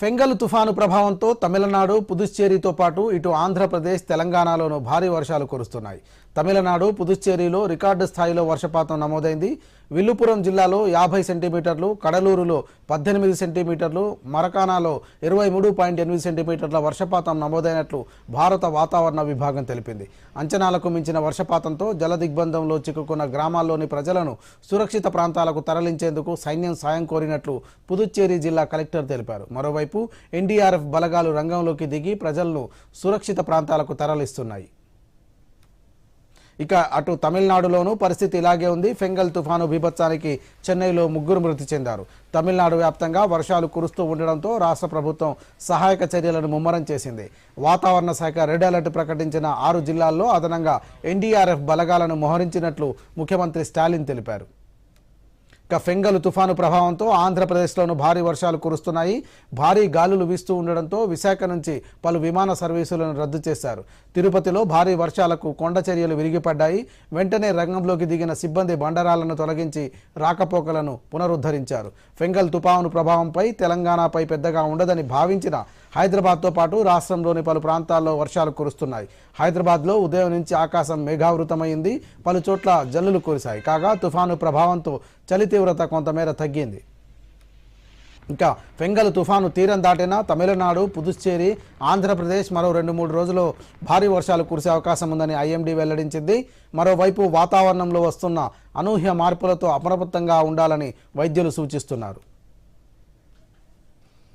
Fengal తుఫాను ప్రభావంతో తమిళనాడు పుదుచ్చేరితో పాటు ఇటు ఆంధ్రప్రదేశ్ తెలంగాణలోనూ భారీ వర్షాలు కురుస్తున్నాయి. తమిళనాడు పుదుచ్చేరిలో రికార్డు స్థాయిలో వర్షపాతం నమోదైంది. విల్లుపురం జిల్లాలో యాభై సెంటీమీటర్లు కడలూరులో పద్దెనిమిది సెంటీమీటర్లు మరకానాలో ఇరవై మూడు పాయింట్ ఎనిమిది సెంటీమీటర్ల వర్షపాతం నమోదైనట్లు భారత వాతావరణ విభాగం తెలిపింది. అంచనాలకు మించిన వర్షపాతంతో జల దిగ్బంధంలో చిక్కుకున్న గ్రామాల్లోని ప్రజలను సురక్షిత ప్రాంతాలకు తరలించేందుకు సైన్యం సాయం కోరినట్లు పుదుచ్చేరి జిల్లా కలెక్టర్ తెలిపారు. మరోవైపు ఎన్డీఆర్ఎఫ్ బలగాలు రంగంలోకి దిగి ప్రజలను సురక్షిత ప్రాంతాలకు తరలిస్తున్నాయి. ఇక అటు తమిళనాడులోనూ పరిస్థితి ఇలాగే ఉంది. ఫెంగల్ తుఫాను బీభత్సానికి చెన్నైలో ముగ్గురు మృతి చెందారు. తమిళనాడు వ్యాప్తంగా వర్షాలు కురుస్తూ ఉండడంతో రాష్ట్ర ప్రభుత్వం సహాయక చర్యలను ముమ్మరం చేసింది. వాతావరణ శాఖ రెడ్ అలర్ట్ ప్రకటించిన ఆరు జిల్లాల్లో అదనంగా ఎన్డీఆర్ఎఫ్ బలగాలను మోహరించినట్లు ముఖ్యమంత్రి స్టాలిన్ తెలిపారు. ఇక ఫెంగల్ తుఫాను ప్రభావంతో ఆంధ్రప్రదేశ్లోనూ భారీ వర్షాలు కురుస్తున్నాయి. భారీ గాలులు వీస్తూ ఉండడంతో విశాఖ నుంచి పలు విమాన సర్వీసులను రద్దు చేశారు. తిరుపతిలో భారీ వర్షాలకు కొండ చర్యలు విరిగిపడ్డాయి. వెంటనే రంగంలోకి దిగిన సిబ్బంది బండరాలను తొలగించి రాకపోకలను పునరుద్ధరించారు. ఫెంగల్ తుఫాను ప్రభావంపై తెలంగాణపై పెద్దగా ఉండదని భావించిన హైదరాబాద్తో పాటు రాష్ట్రంలోని పలు ప్రాంతాల్లో వర్షాలు కురుస్తున్నాయి. హైదరాబాద్లో ఉదయం నుంచి ఆకాశం మేఘావృతమైంది. పలు చోట్ల జల్లులు కురిశాయి. కాగా తుఫాను ప్రభావంతో చలితే తీవ్రత కొంతమేర తగ్గింది. ఇంకా ఫెంగల్ తుఫాను తీరం దాటిన తమిళనాడు పుదుచ్చేరి ఆంధ్రప్రదేశ్ మరో రెండు మూడు రోజులు భారీ వర్షాలు కురిసే అవకాశం ఉందని ఐఎండీ వెల్లడించింది. మరోవైపు వాతావరణంలో వస్తున్న అనూహ్య మార్పులతో అప్రమత్తంగా ఉండాలని వైద్యులు సూచిస్తున్నారు.